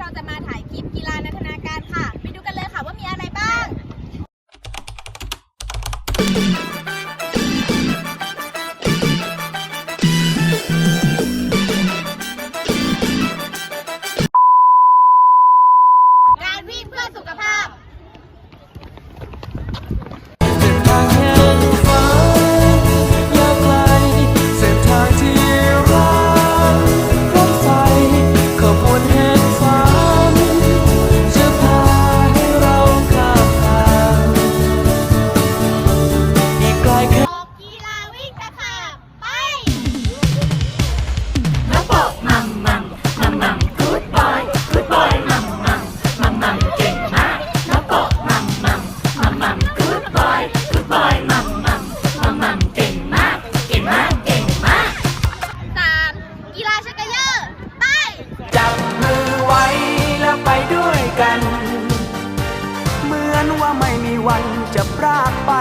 เราจะมาถ่ายคลิปกีฬานันทนาการค่ะ ไปดูกันเลยค่ะว่ามีอะไรบ้าง การวิ่งเพื่อสุขภาพ อยกูดบอยมัมมัมมัมมัมเก่งมาก เก่งมาก เก่งมาก สามกีฬาชักเยอร์ไป จับมือไว้แล้วไปด้วยกัน เหมือนว่าไม่มีวันจะพรากไป